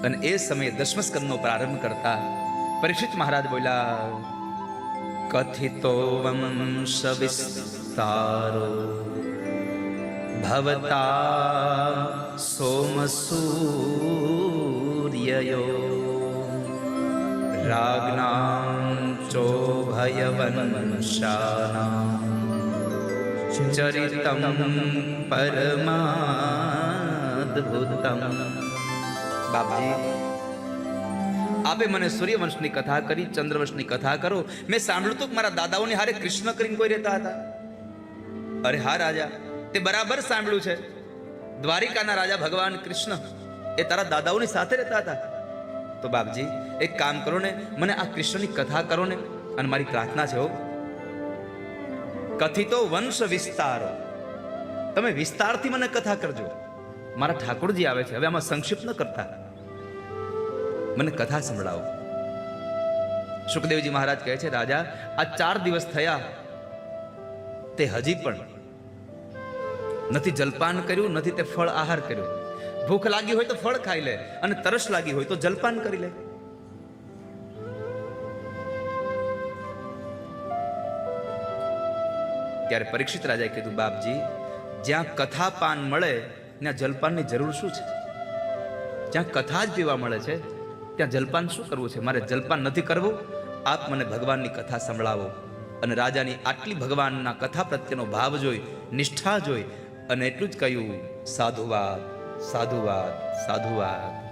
અને એ સમયે દશમસ્કંદનો પ્રારંભ કરતા પરીક્ષિત મહારાજ બોલ્યા કથિતો વંશ વિસ્તારો ભવતા સોમસૂર્યયો રાજ્ઞાં ચોભયવંશાનાં ચરિતમ પરમાદ્ભુતમ બાપજી. આપે મને સૂર્યવંશની કથા કરી, ચંદ્રવંશની કથા કરો. મેં સાંભળ્યું હતું મારા દાદાઓની હારે કૃષ્ણ કરીને કોઈ રહેતા હતા. અરે હા રાજા, તે બરાબર સાંભળ્યું છે. દ્વારિકાના રાજા ભગવાન કૃષ્ણ એ તારા દાદાઓની સાથે રહેતા હતા. તો બાપજી, એક કામ કરો ને, મને આ કૃષ્ણની કથા કરો ને અને મારી પ્રાર્થના છે કથિતો વંશ વિસ્તારો. તમે વિસ્તારથી મને કથા કરજો. મારા ઠાકોરજી આવે છે. હવે આમાં સંક્ષિપ્ત ન કરતા. મને કથા સંભળાવો. સુખદેવજી મહારાજ કહે છે, રાજા, આ ચાર દિવસ થયા. તે હજી પણ નથી જલપાન કર્યું, નથી તે ફળ આહાર કર્યો. ભૂખ લાગી હોય તો ફળ ખાઈ લે અને તરસ લાગી હોય તો જલપાન કરી લે. ત્યારે પરીક્ષિત રાજાએ કીધું, બાપજી, જ્યાં કથા પાન મળે ત્યાં જલપાનની જરૂર શું છે? જ્યાં કથા જ પીવા મળે છે, ત્યાં જલપાન શું કરવું છે? મારે જલપાન નથી કરવું. આપ મને ભગવાનની કથા સંભળાવો અને રાજાની આટલી ભગવાનના કથા પ્રત્યેનો ભાવ જોઈ, નિષ્ઠા જોઈ અને એટલું જ કહ્યું, સાધુવાદ સાધુવાદ સાધુવાદ.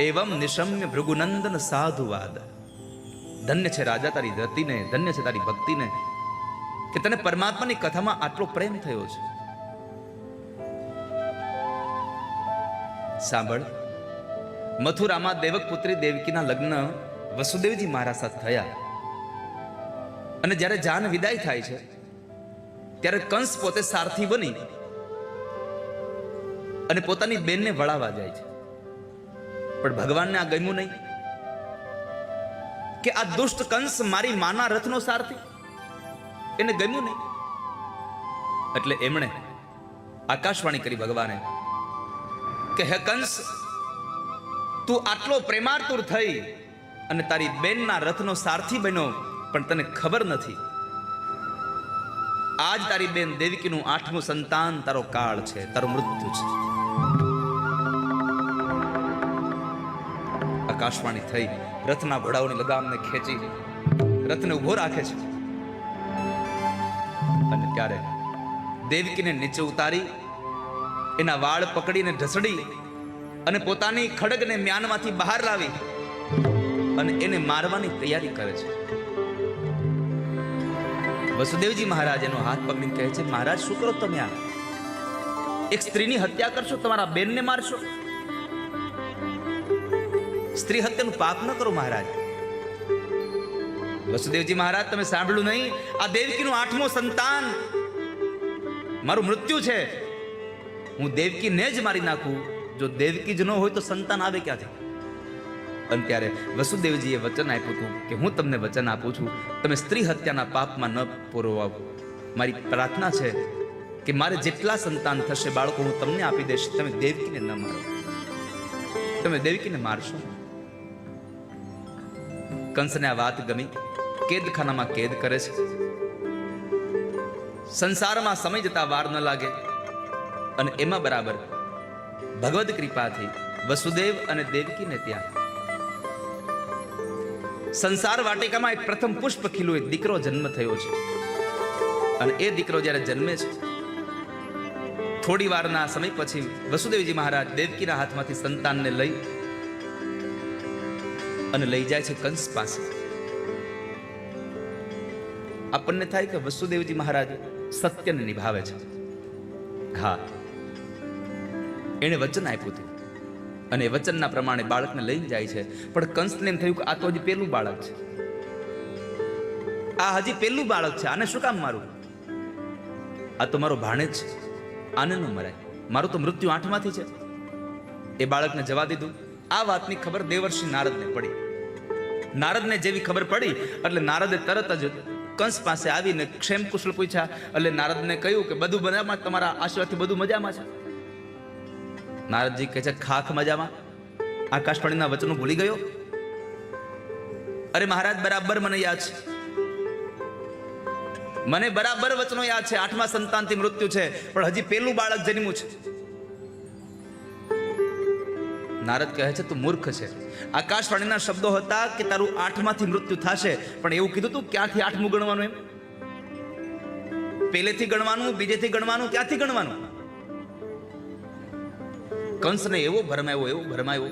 એવમ નિશમ્ય ભૃગુનંદન સાધુવાદ. ધન્ય છે રાજા તારી રતિને, ધન્ય છે તારી ભક્તિને, કે તને પરમાત્માની કથામાં આટલો પ્રેમ થયો છે? સાંભળ. મથુરામાં દેવક પુત્રી દેવકીના લગ્ન વસુદેવજી મહારાજ સાથે થયા. અને જ્યારે જાન વિદાય થાય છે, ત્યારે કંસ પોતે સારથી બની અને પોતાની બેનને વળાવવા જાય છે. પણ ભગવાનને આ ગમ્યું નહીં કે આ દુષ્ટ કંસ મારી માના રથનો સારથી? એને ગમ્યું નહીં? એટલે એમણે આકાશવાણી કરી ભગવાને કે હે કંસ, તું આટલો પ્રેમાતુર થઈ અને તારી બેનના રથનો સારથી બન્યો, પણ તને ખબર નથી. આજ તારી બેન દેવકીનું આઠમું સંતાન તારો કાળ છે, તારો મૃત્યુ છે. આકાશવાણી થઈ, રથના ઘોડાઓની લગામને ખેંચી, રથને ઊભો રાખે છે. અને ત્યારે દેવકીને નીચે ઉતારી એના વાળ પકડીને ઢસડી અને પોતાની ખડગને મ્યાનમાંથી બહાર લાવી અને એને મારવાની તૈયારી કરે છે. વસુદેવજી મહારાજ એનો હાથ પકડીને કહે છે, મહારાજ, શું કરો તમે આ? એક સ્ત્રીની હત્યા કરશો, તમારા બેનને મારશો? સ્ત્રી હત્યાનું પાપ ન કરો મહારાજ. વસુદેવજી મહારાજ, તમે સાંભળ્યું નહીં? આ દેવકીનું આઠમો સંતાન, મારું મૃત્યુ છે. હું દેવકીને જ મારી નાખું. જો દેવકી જ ન હોય તો સંતાન આવે ક્યાંથી? અને ત્યારે વસુદેવજીએ વચન આપ્યું હતું કે હું તમને વચન આપું છું. તમે સ્ત્રી હત્યાના પાપમાં ન પૂરવાવો. મારી પ્રાર્થના છે કે મારે જેટલા સંતાન થશે બાળકો, હું તમને આપી દઈશ. તમે દેવકીને ન મારો. તમે દેવકીને મારશો. કંસને આ વાત ગમી. કેદખાનામાં કેદ કરે છે. સંસારમાં સમય જતા વાર ન લાગે. અને એમાં બરાબર, ભગવદ કૃપાથી વસુદેવ અને દેવકીને ત્યાં. સંસાર વાટિકામાં એક પ્રથમ પુષ્પ ખીલું એક દીકરો જન્મ થયો છે. અને એ દીકરો જ્યારે જન્મે છે, થોડી વારના સમય પછી વસુદેવજી મહારાજ દેવકીના હાથમાંથી સંતાનને લઈ અને લઈ જાય છે કંસ પાસે. આપણને થાય કે વસુદેવજી મહારાજ સત્યને નિભાવે છે. હા એણે વચન આપ્યું હતું. અને વચનના પ્રમાણે બાળકને લઈને જાય છે. પણ કંસને એમ થયું કે આ તો હજી પહેલું બાળક છે. આ હજી પહેલું બાળક છે. આને શું કામ મારું? આ તો મારો ભાણેજ છે. આને ન મરાય. મારું તો મૃત્યુ આઠમાંથી છે. એ બાળકને જવા દીધું. આ વાતની ખબર દેવર્ષિ નારદને પડી. નારદને જેવી ખબર પડી, એટલે નારદે તરત જ કંસ પાસે આવીને ક્ષેમ કુશળ પૂછ્યા. એટલે નારદને કહ્યું કે બધું મજામાં? તમારા આશીર્વાદથી બધું મજામાં છે? નારદજી કહે છે, ખાખ મજામાં. આકાશવાણીના વચનો ભૂલી ગયો? અરે મહારાજ, બરાબર મને યાદ છે. મને બરાબર વચનો યાદ છે. આઠમા સંતાનથી મૃત્યુ છે. પણ હજી પેલું બાળક જન્મ્યું છે. નારદ કહે છે, તું મૂર્ખ છે. આકાશવાણીના શબ્દો હતા કે તારું આઠમાંથી મૃત્યુ થશે, પણ એવું કીધું તું, ક્યાંથી આઠમું ગણવાનું એમ? પહેલેથી ગણવાનું, બીજેથી ગણવાનું ક્યાંથી ગણવાનું. કંસને એવો ભરમાયો એવો ભરમાયો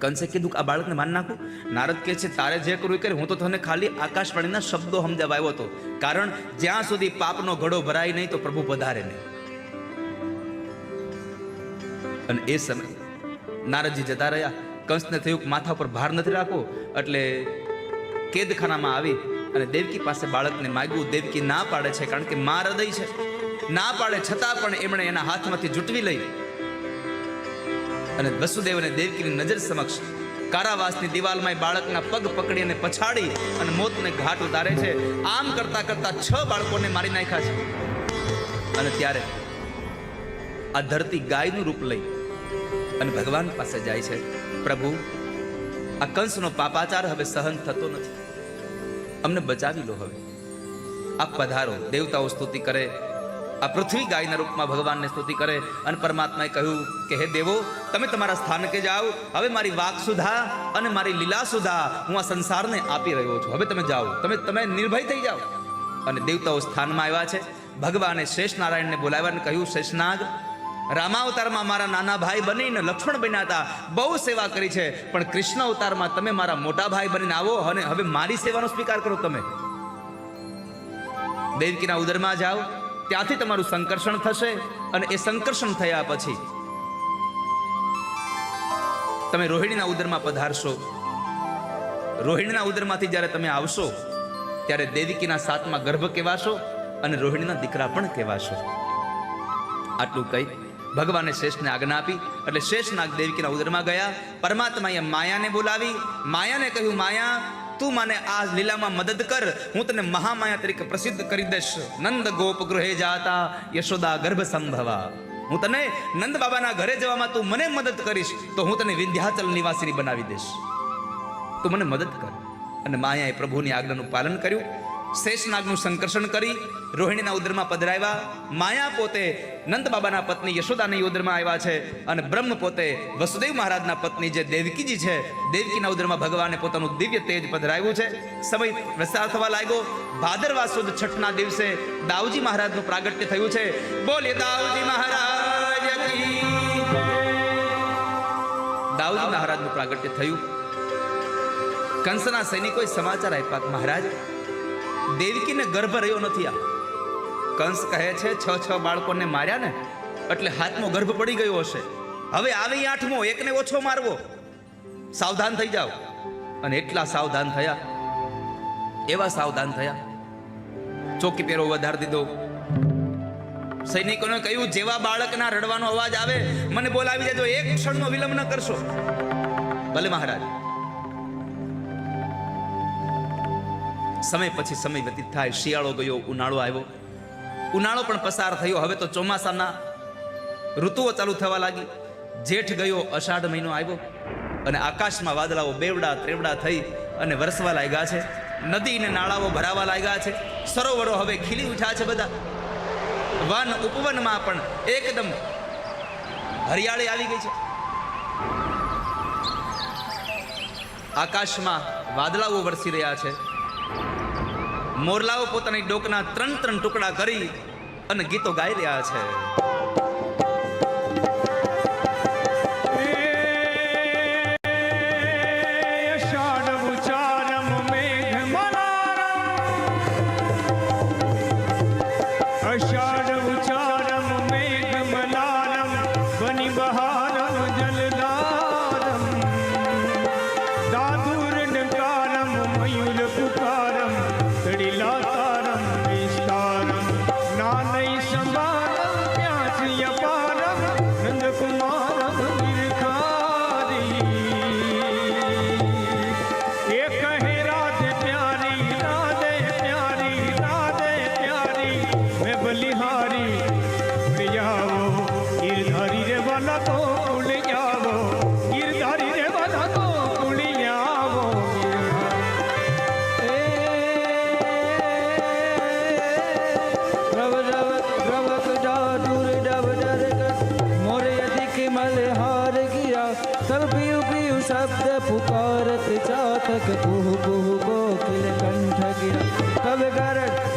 કંસે કીધું કે આ બાળકને માન નાખું. નારદ કહે છે, તારે જે કરવું કરે, હું તો તને ખાલી આકાશવાણીના શબ્દો સમજાવવા આવ્યો હતો. કારણ જ્યાં સુધી પાપનો ઘડો ભરાય નહીં તો પ્રભુ પધારે નહીં. અને એ સમય નારદજી જતા રહ્યા. કંસને થયું કે માથા પર ભાર નથી રાખો, એટલે કેદખાનામાં આવી અને દેવકી પાસે બાળકને માગ્યું, દેવકી ના પાડે છે, કારણ કે મા હૃદય છે. ના પાડે છતાં પણ એમણે એના હાથમાંથી જૂટવી લઈ અને વસુદેવ અને દેવકીની નજર સમક્ષ કારાવાસની દિવાલમાં બાળકના પગ પકડી અને પછાડી અને મોતને ઘાટ ઉતારે છે. આમ કરતા કરતા છ બાળકોને મારી નાખ્યા છે. અને ત્યારે આ ધરતી ગાયનું રૂપ લઈ અને ભગવાન પાસે જાય છે. પ્રભુ, આ કંસનો પાપાચાર હવે સહન થતો નથી. અમને બચાવી લો હવે. આપ પધારો, દેવતાઓ સ્તુતિ કરે. આ પૃથ્વી ગાયના રૂપમાં ભગવાનને સ્તુતિ કરે અને પરમાત્માએ કહ્યું કે, હે દેવો, તમે તમારા સ્થાનકે જાઓ. હવે મારી વાક સુધા અને મારી લીલા સુધા હું આ સંસારને આપી રહ્યો છું. હવે તમે જાઓ. તમે તમે નિર્ભય થઈ જાઓ. અને દેવતાઓ સ્થાનમાં આવ્યા છે. ભગવાને શેષ નારાયણને બોલાવ્યા અને કહ્યું, શેષનાગ, રામાવતારમાં મારા નાના ભાઈ બનીને લક્ષ્મણ બન્યા હતા. બહુ સેવા કરી છે. પણ કૃષ્ણ અવતારમાં તમે મારા મોટા ભાઈ બનીને આવો અને હવે મારી સેવાનો સ્વીકાર કરો તમે. દેવકીના ઉદરમાં જાઓ. ત્યાંથી તમારું સંકર્ષણ થશે અને એ સંકર્ષણ થયા પછી તમે રોહિણીના ઉદરમાં પધારશો. રોહિણીના ઉદરમાંથી જ્યારે તમે આવશો, ત્યારે દેવિકીના સાતમાં ગર્ભ કહેવાશો અને રોહિણીના દીકરા પણ કહેવાશો. આટલું કહી ભગવાને શેષને આજ્ઞા આપી, એટલે શેષનાગ દેવકીના ઉદરમાં ગયા. પરમાત્માએ માયાને બોલાવી. માયાને કહ્યું, માયા તું મને આ લીલામાં મદદ કર. હું તને મહામાયા તરીકે પ્રસિદ્ધ કરી દઈશ. નંદ ગોપ ગૃહે જાતા યશોદા ગર્ભ સંભવા હું તને નંદ બાબાના ઘરે જવામાં તું મને મદદ કરીશ તો હું તને વિંધ્યાચલ નિવાસીની બનાવી દઈશ. તું મને મદદ કર. અને માયાએ પ્રભુની આજ્ઞાનું પાલન કર્યું. શેષનાગનું સંકર્ષણ કરી રોહિણીના ઉદરમાં પધરાવ્યા. માયા પોતે નંદ બાબાના પત્ની યશોદાની ઉદરમાં આવ્યા છે અને બ્રહ્મ પોતે વસુદેવ મહારાજના પત્ની જે દેવકીજી છે, દેવકીના ઉદરમાં ભગવાને પોતાનું દિવ્ય તેજ પધરાવ્યું છે. સમય પ્રસાર થવા લાગ્યો. ભાદરવા સુદ છઠના દિવસે દાવજી મહારાજનું પ્રાગટ્ય થયું છે. બોલે દાવજી મહારાજ દાવજી મહારાજનું પ્રાગટ્ય થયું. કંસના સૈનિકોએ સમાચાર આપ્યા, મહારાજ દેવકીને ગર્ભ રહ્યો નથી આ. કંસ કહે છે, છ છ બાળકોને માર્યા ને, એટલે હાથમાં ગર્ભ પડી ગયો હશે. હવે આવે આઠમો, એકને ઓછો મારવો. સાવધાન થઈ જાઓ. અને એટલા સાવધાન થયા. એવા સાવધાન થયા. ચોકી પહેરો વધારી દીધો. સૈનિકોને કહ્યું, જેવા બાળકના રડવાનો અવાજ આવે, મને બોલાવી દેજો. એક ક્ષણનો વિલંબ ન કરશો. ભલે મહારાજ. સમય પછી સમય વ્યતીત થાય, શિયાળો ગયો, ઉનાળો આવ્યો. ઉનાળો પણ પસાર થયો, હવે તો ચોમાસાના ઋતુઓ ચાલુ થવા લાગી. જેઠ ગયો, અષાઢ મહિનો આવ્યો, અને આકાશમાં વાદળાઓ બેવડા ત્રેવડા થઈ અને વરસવા લાગ્યા છે. નદી ને નાળાઓ ભરાવા લાગ્યા છે. સરોવરો હવે ખીલી ઉઠ્યા છે બધા. વન ઉપવનમાં પણ એકદમ હરિયાળી આવી ગઈ છે. આકાશમાં વાદળાઓ વરસી રહ્યા છે. મોરલાઓ પોતાની ડોકના ત્રણ ત્રણ ટુકડા કરી અને ગીતો ગાઈ રહ્યા છે. વાલા તો કુલિયાવો ગિરધારી રે વાલા તો કુલિયાવો રવ રવ રવ કુજા દૂર ડબ ડર મોરે અધિક મલ હાર ગિરા સબ પીયુ પીયુ શબ્દ પુકારત જાતક કુહ કુહ ગોકિલ કંઠ ગિરા કબ ગરડ